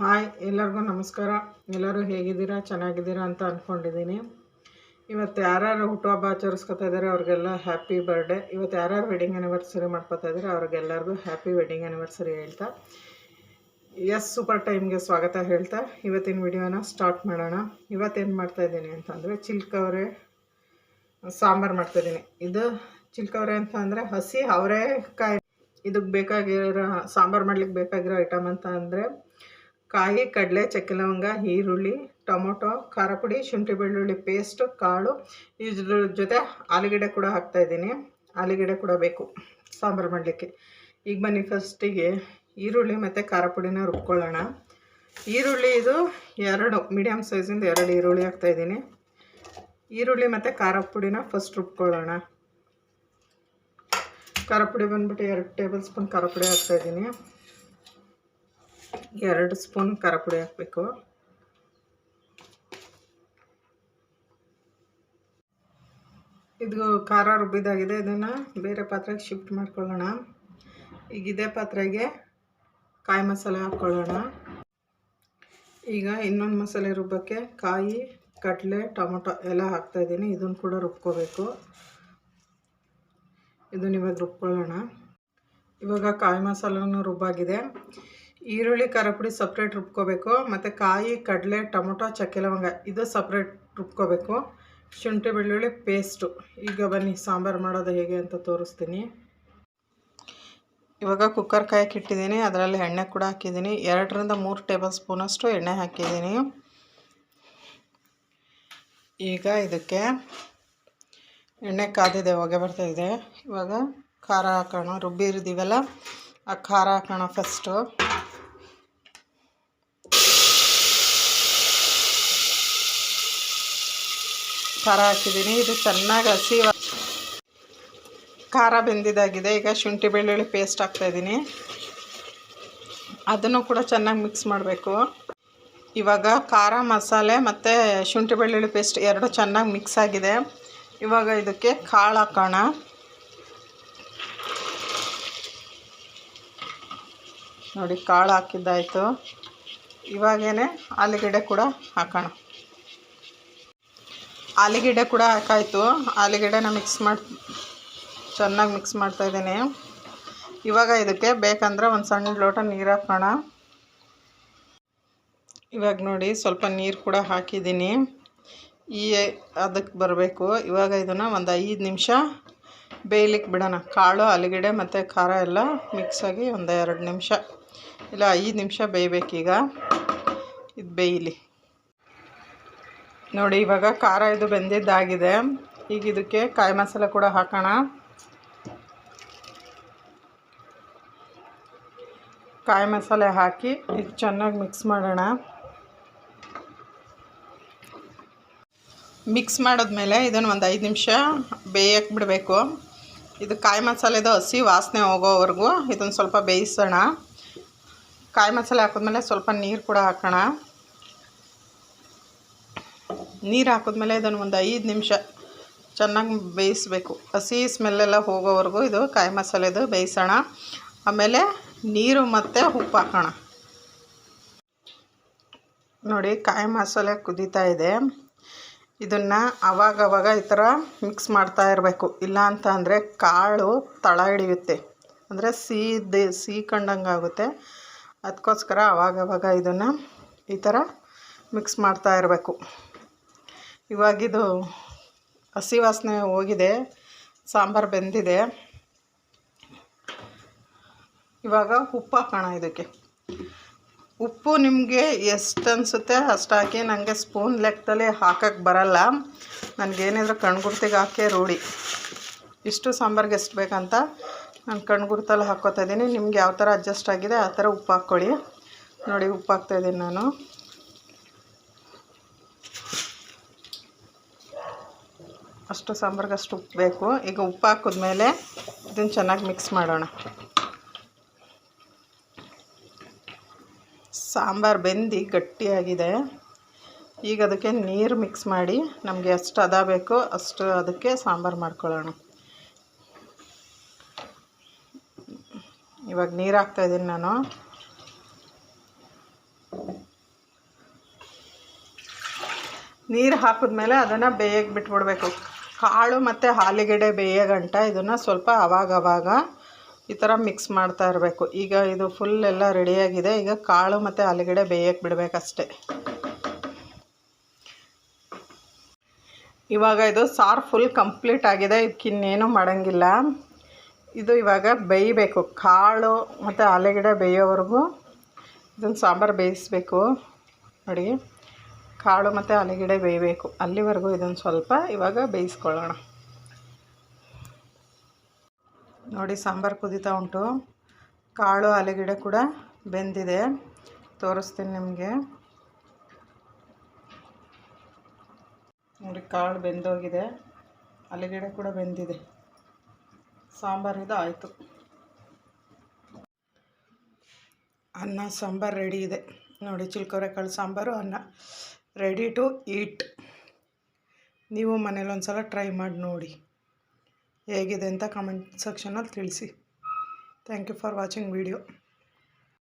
Hi, ಎಲ್ಲರಿಗೂ ನಮಸ್ಕಾರ. ಎಲ್ಲರೂ ಹೇಗಿದ್ದೀರಾ? ಚೆನ್ನಾಗಿದ್ದೀರಾ ಅಂತ ಅಂದ್ಕೊಂಡಿದ್ದೀನಿ ಇವತ್ತು ಯಾರ್ಯಾರು ಹುಟ್ಟುಹಬ್ಬ ಆಚರಿಸ್ಕೊತಾ ಇದ್ದಾರೆ, ಅವ್ರಿಗೆಲ್ಲ ಹ್ಯಾಪಿ ಬರ್ಡೇ ಇವತ್ತು ಯಾರ್ಯಾರು ವೆಡ್ಡಿಂಗ್ ಆ್ಯನಿವರ್ಸರಿ ಮಾಡ್ಕೊತಾ ಇದ್ದಾರೆ, ಅವ್ರಿಗೆಲ್ಲರಿಗೂ ಹ್ಯಾಪಿ ವೆಡ್ಡಿಂಗ್ ಆ್ಯನಿವರ್ಸರಿ ಹೇಳ್ತಾ. ಎಸ್ ಸೂಪರ್ ಟೈಮ್ಗೆ ಸ್ವಾಗತ ಹೇಳ್ತಾ. ಇವತ್ತಿನ ವಿಡಿಯೋನ ಸ್ಟಾರ್ಟ್ ಮಾಡೋಣ. ಇವತ್ತೇನು ಮಾಡ್ತಾಯಿದ್ದೀನಿ ಅಂತಂದರೆ, ಚಿಲ್ಕವರೆ ಸಾಂಬಾರು ಮಾಡ್ತಾಯಿದ್ದೀನಿ ಇದು ಚಿಲ್ಕವರೆ ಅಂತ ಅಂದರೆ, ಹಸಿ ಅವರೆಕಾಯಿ. ಇದಕ್ಕೆ ಬೇಕಾಗಿರೋ ಸಾಂಬಾರು ಮಾಡ್ಲಿಕ್ಕೆ ಬೇಕಾಗಿರೋ ಐಟಮ್ ಅಂತ ಅಂದರೆ ಕಾಯಿ, ಕಡಲೆ ಚಕ್ಕೆ ಲವಂಗ ಈರುಳ್ಳಿ, ಟೊಮೊಟೊ ಖಾರ ಪುಡಿ ಶುಂಠಿ ಬೆಳ್ಳುಳ್ಳಿ ಪೇಸ್ಟು ಕಾಳು. ಇದ್ರ ಜೊತೆ ಆಲೂಗೆಡ್ಡೆ ಕೂಡ ಹಾಕ್ತಾಯಿದ್ದೀನಿ ಆಲೂಗೆಡ್ಡೆ ಕೂಡ ಬೇಕು ಸಾಂಬಾರು ಮಾಡಲಿಕ್ಕೆ. ಈಗ ಬನ್ನಿ ಫಸ್ಟಿಗೆ ಈರುಳ್ಳಿ ಮತ್ತು ಖಾರ ಪುಡಿನ ರುಬ್ಕೊಳ್ಳೋಣ. ಈರುಳ್ಳಿ ಇದು ಎರಡು ಮೀಡಿಯಮ್ ಸೈಜಿಂದ ಎರಡು ಈರುಳ್ಳಿ ಹಾಕ್ತಾಯಿದ್ದೀನಿ ಈರುಳ್ಳಿ ಮತ್ತು ಖಾರ ಪುಡಿನ ಫಸ್ಟ್ ರುಬ್ಕೊಳ್ಳೋಣ. ಖಾರ ಪುಡಿ ಬಂದ್ಬಿಟ್ಟು ಎರಡು ಟೇಬಲ್ ಸ್ಪೂನ್ ಖಾರ ಪುಡಿ ಹಾಕ್ತಾಯಿದ್ದೀನಿ ಎರಡು ಸ್ಪೂನ್ ಖಾರ ಪುಡಿ ಹಾಕಬೇಕು. ಇದು ಖಾರ ರುಬ್ಬಿದಾಗಿದೆ, ಇದನ್ನು ಬೇರೆ ಪಾತ್ರೆಗೆ ಶಿಫ್ಟ್ ಮಾಡ್ಕೊಳ್ಳೋಣ. ಈಗ ಇದೇ ಪಾತ್ರೆಗೆ ಕಾಯಿ ಮಸಾಲೆ ಹಾಕ್ಕೊಳ್ಳೋಣ. ಈಗ ಇನ್ನೊಂದು ಮಸಾಲೆ ರುಬ್ಬಕ್ಕೆ ಕಾಯಿ, ಕಡಲೆ, ಟೊಮೊಟೊ ಎಲ್ಲ ಹಾಕ್ತಾಯಿದ್ದೀನಿ ಇದನ್ನು ಕೂಡ ರುಬ್ಕೋಬೇಕು. ಇದನ್ನು ಇವಾಗ ರುಬ್ಕೊಳ್ಳೋಣ. ಇವಾಗ ಕಾಯಿ ಮಸಾಲನೂ ರುಬ್ಬಾಗಿದೆ. ಈರುಳ್ಳಿ, ಖಾರ ಪುಡಿ ಸಪ್ರೇಟ್ ರುಬ್ಕೋಬೇಕು. ಮತ್ತು ಕಾಯಿ, ಕಡಲೆ, ಟೊಮೊಟೊ, ಚಕ್ಕೆ, ಲವಂಗ ಇದು ಸಪ್ರೇಟ್ ರುಬ್ಕೋಬೇಕು. ಶುಂಠಿ, ಬೆಳ್ಳುಳ್ಳಿ ಪೇಸ್ಟು ಈಗ ಬನ್ನಿ, ಸಾಂಬಾರು ಮಾಡೋದು ಹೇಗೆ ಅಂತ ತೋರಿಸ್ತೀನಿ. ಇವಾಗ ಕುಕ್ಕರ್ ಕಾಯಕ್ಕೆ ಇಟ್ಟಿದ್ದೀನಿ. ಅದರಲ್ಲಿ ಎಣ್ಣೆ ಕೂಡ ಹಾಕಿದ್ದೀನಿ. ಎರಡರಿಂದ ಮೂರು ಟೇಬಲ್ ಸ್ಪೂನಷ್ಟು ಎಣ್ಣೆ ಹಾಕಿದ್ದೀನಿ. ಈಗ ಇದಕ್ಕೆ ಎಣ್ಣೆ ಕಾದಿದೆ, ಹೊಗೆ ಬರ್ತಾಯಿದೆ ಇವಾಗ ಖಾರ ಹಾಕೋಣ. ರುಬ್ಬಿರಿದ್ದೀವಲ್ಲ ಆ ಖಾರ ಹಾಕೋಣ ಫಸ್ಟು ಖಾರ ಹಾಕಿದ್ದೀನಿ. ಇದು ಚೆನ್ನಾಗಿ ಹಸಿ ಖಾರ ಬೆಂದಿದ್ದಾಗಿದೆ ಈಗ ಶುಂಠಿ ಬೆಳ್ಳುಳ್ಳಿ ಪೇಸ್ಟ್ ಹಾಕ್ತಾಯಿದ್ದೀನಿ ಅದನ್ನು ಕೂಡ ಚೆನ್ನಾಗಿ ಮಿಕ್ಸ್ ಮಾಡಬೇಕು. ಇವಾಗ ಖಾರ ಮಸಾಲೆ ಮತ್ತು ಶುಂಠಿ ಬೆಳ್ಳುಳ್ಳಿ ಪೇಸ್ಟ್ ಎರಡು ಚೆನ್ನಾಗಿ ಮಿಕ್ಸ್ ಆಗಿದೆ. ಇವಾಗ ಇದಕ್ಕೆ ಕಾಳು ಹಾಕೋಣ. ನೋಡಿ, ಕಾಳು ಹಾಕಿದ್ದಾಯಿತು. ಇವಾಗೇ ಆಲೂಗಡ್ಡೆ ಕೂಡ ಹಾಕೋಣ. ಆಲೂಗೆಡ್ಡೆ ಕೂಡ ಹಾಕಾಯಿತು. ಆಲೂಗೆಡ್ಡೆನ ಮಿಕ್ಸ್ ಮಾಡಿ, ಚೆನ್ನಾಗಿ ಮಿಕ್ಸ್ ಮಾಡ್ತಾಯಿದ್ದೀನಿ ಇವಾಗ ಇದಕ್ಕೆ ಬೇಕಂದ್ರೆ ಒಂದು ಸಣ್ಣ ಲೋಟ ನೀರು ಹಾಕೋಣ. ಇವಾಗ ನೋಡಿ ಸ್ವಲ್ಪ ನೀರು ಕೂಡ ಹಾಕಿದ್ದೀನಿ. ಈ ಅದಕ್ಕೆ ಬರಬೇಕು. ಇವಾಗ ಇದನ್ನು ಒಂದು ಐದು ನಿಮಿಷ ಬೇಯಲಿಕ್ಕೆ ಬಿಡೋಣ. ಕಾಳು, ಆಲೂಗೆಡ್ಡೆ ಮತ್ತು ಖಾರ ಎಲ್ಲ ಮಿಕ್ಸಾಗಿ ಒಂದು ಎರಡು ನಿಮಿಷ. ಇಲ್ಲ, ಐದು ನಿಮಿಷ ಬೇಯಬೇಕೀಗ. ಇದು ಬೇಯಲಿ. ನೋಡಿ, ಇವಾಗ ಖಾರ ಇದು ಬೆಂದಿದ್ದಾಗಿದೆ. ಈಗ ಇದಕ್ಕೆ ಕಾಯಿ ಮಸಾಲೆ ಕೂಡ ಹಾಕೋಣ. ಕಾಯಿ ಮಸಾಲೆ ಹಾಕಿ ಇದು ಚೆನ್ನಾಗಿ ಮಿಕ್ಸ್ ಮಾಡೋಣ. ಮಿಕ್ಸ್ ಮಾಡಿದ್ಮೇಲೆ ಇದನ್ನು ಒಂದು ಐದು ನಿಮಿಷ ಬೇಯಕ್ಕೆ ಬಿಡಬೇಕು. ಇದು ಕಾಯಿ ಮಸಾಲೆದು ಹಸಿ ವಾಸನೆ ಹೋಗೋವರೆಗೂ ಇದನ್ನು ಸ್ವಲ್ಪ ಬೇಯಿಸೋಣ. ಕಾಯಿ ಮಸಾಲೆ ಹಾಕಿದ್ಮೇಲೆ ಸ್ವಲ್ಪ ನೀರು ಕೂಡ ಹಾಕೋಣ. ನೀರು ಹಾಕಿದ್ಮೇಲೆ ಇದನ್ನು ಒಂದು ಐದು ನಿಮಿಷ ಚೆನ್ನಾಗಿ ಬೇಯಿಸಬೇಕು. ಹಸಿ ಸ್ಮೆಲ್ಲೆಲ್ಲ ಹೋಗೋವರೆಗೂ ಇದು ಕಾಯಿ ಮಸಾಲೆದು ಬೇಯಿಸೋಣ. ಆಮೇಲೆ ನೀರು ಮತ್ತು ಉಪ್ಪು ಹಾಕೋಣ. ನೋಡಿ ಕಾಯಿ ಮಸಾಲೆ ಕುದೀತಾ ಇದೆ. ಇದನ್ನು ಅವಾಗವಾಗ ಈ ಥರ ಮಿಕ್ಸ್ ಮಾಡ್ತಾ ಇರಬೇಕು. ಇಲ್ಲ ಅಂತ ಅಂದರೆ ಕಾಳು ತಳ ಹಿಡಿಯುತ್ತೆ. ಅಂದರೆ ಸೀದೆ ಸಿಹಿ ಕಂಡಂಗೆ ಆಗುತ್ತೆ. ಅದಕ್ಕೋಸ್ಕರ ಅವಾಗವಾಗ ಇದನ್ನು ಈ ಥರ ಮಿಕ್ಸ್ ಮಾಡ್ತಾ ಇರಬೇಕು. ಇವಾಗಿದು ಹಸಿ ವಾಸನೆ ಹೋಗಿದೆ, ಸಾಂಬಾರು ಬೆಂದಿದೆ. ಇವಾಗ ಉಪ್ಪು ಹಾಕೋಣ ಇದಕ್ಕೆ. ಉಪ್ಪು ನಿಮಗೆ ಎಷ್ಟು ಅನಿಸುತ್ತೆ ಅಷ್ಟು ಹಾಕಿ ನನಗೆ ಸ್ಪೂನ್ ಲೆಕ್ಕದಲ್ಲಿ ಹಾಕೋಕ್ಕೆ ಬರಲ್ಲ. ನನಗೇನಿದ್ರು ಕಣ್ಗುರ್ತಿಗೆ ಹಾಕಿ ರೂಢಿ. ಇಷ್ಟು ಸಾಂಬಾರಿಗೆ ಎಷ್ಟು ಬೇಕಂತ ನಾನು ಕಣ್ಗುರ್ತಲ್ಲಿ ಹಾಕ್ಕೋತಾ ಇದ್ದೀನಿ. ನಿಮ್ಗೆ ಯಾವ ಥರ ಅಡ್ಜಸ್ಟ್ ಆಗಿದೆ ಆ ಥರ ಉಪ್ಪು ಹಾಕ್ಕೊಳ್ಳಿ. ನೋಡಿ ಉಪ್ಪು ಹಾಕ್ತಾಯಿದ್ದೀನಿ ನಾನು. ಅಷ್ಟು ಸಾಂಬಾರ್ಗೆ ಅಷ್ಟು ಉಪ್ಪು ಬೇಕು. ಈಗ ಉಪ್ಪು ಹಾಕಿದ್ಮೇಲೆ ಇದನ್ನು ಚೆನ್ನಾಗಿ ಮಿಕ್ಸ್ ಮಾಡೋಣ. ಸಾಂಬಾರು ಬೆಂದು ಗಟ್ಟಿಯಾಗಿದೆ. ಈಗ ಅದಕ್ಕೆ ನೀರು ಮಿಕ್ಸ್ ಮಾಡಿ ನಮಗೆ ಎಷ್ಟು ಅದ ಬೇಕೋ, ಅಷ್ಟು ಅದಕ್ಕೆ ಸಾಂಬಾರು ಮಾಡ್ಕೊಳ್ಳೋಣ. ಇವಾಗ ನೀರು ಹಾಕ್ತಾ ಇದ್ದೀನಿ ನಾನು. ನೀರು ಹಾಕಿದ್ಮೇಲೆ ಅದನ್ನು ಬೇಯಕ್ಕೆ ಬಿಟ್ಬಿಡ್ಬೇಕು. ಕಾಳು ಮತ್ತು ಆಲೂಗೆಡ್ಡೆ ಬೇಯೋಗಂಟ ಇದನ್ನು ಸ್ವಲ್ಪ ಅವಾಗವಾಗ ಅವಾಗ ಈ ಥರ ಮಿಕ್ಸ್ ಮಾಡ್ತಾ ಇರಬೇಕು. ಈಗ ಇದು ಫುಲ್ ಎಲ್ಲ ರೆಡಿಯಾಗಿದೆ ಈಗ ಕಾಳು ಮತ್ತು ಆಲೂಗಡ್ಡೆ ಬೇಯಕ್ಕೆ ಬಿಡಬೇಕಷ್ಟೆ. ಇವಾಗ ಇದು ಸಾರು ಫುಲ್ ಕಂಪ್ಲೀಟ್ ಆಗಿದೆ. ಇದಕ್ಕಿನ್ನೇನು ಮಾಡೋಂಗಿಲ್ಲ. ಇದು ಇವಾಗ ಬೇಯಬೇಕು. ಕಾಳು ಮತ್ತು ಆಲೂಗಡ್ಡೆ ಬೇಯೋವರೆಗೂ ಇದನ್ನು ಸಾಂಬಾರು ಬೇಯಿಸ್ಬೇಕು. ನೋಡಿ. ಕಾಳು ಮತ್ತು ಆಲೂಗೆಡ್ಡೆ ಬೇಯಬೇಕು. ಅಲ್ಲಿವರೆಗೂ ಇದನ್ನು ಸ್ವಲ್ಪ ಇವಾಗ ಬೇಯಿಸ್ಕೊಳ್ಳೋಣ. ನೋಡಿ, ಸಾಂಬಾರು ಕುದೀತಾ ಉಂಟು. ಕಾಳು, ಆಲೂಗೆಡ್ಡೆ ಕೂಡ ಬೆಂದಿದೆ. ತೋರಿಸ್ತೀನಿ ನಿಮಗೆ. ನೋಡಿ, ಕಾಳು ಬೆಂದೋಗಿದೆ. ಆಲೂಗೆಡ್ಡೆ ಕೂಡ ಬೆಂದಿದೆ. ಸಾಂಬಾರು ಇದು ಆಯಿತು. ಅನ್ನ, ಸಾಂಬಾರು ರೆಡಿ ಇದೆ. ನೋಡಿ ಚಿಲ್ಕೊರೆಕಾಳು ಸಾಂಬಾರು, ಅನ್ನ. Ready to eat. ನೀವು ಮನೇಲಿ ಒಂದು ಸಲ ಟ್ರೈ ಮಾಡಿ ನೋಡಿ. ಹೇಗಿದೆ ಅಂತ ಕಮೆಂಟ್ ಸೆಕ್ಷನಲ್ಲಿ ತಿಳಿಸಿ. Thank you for watching video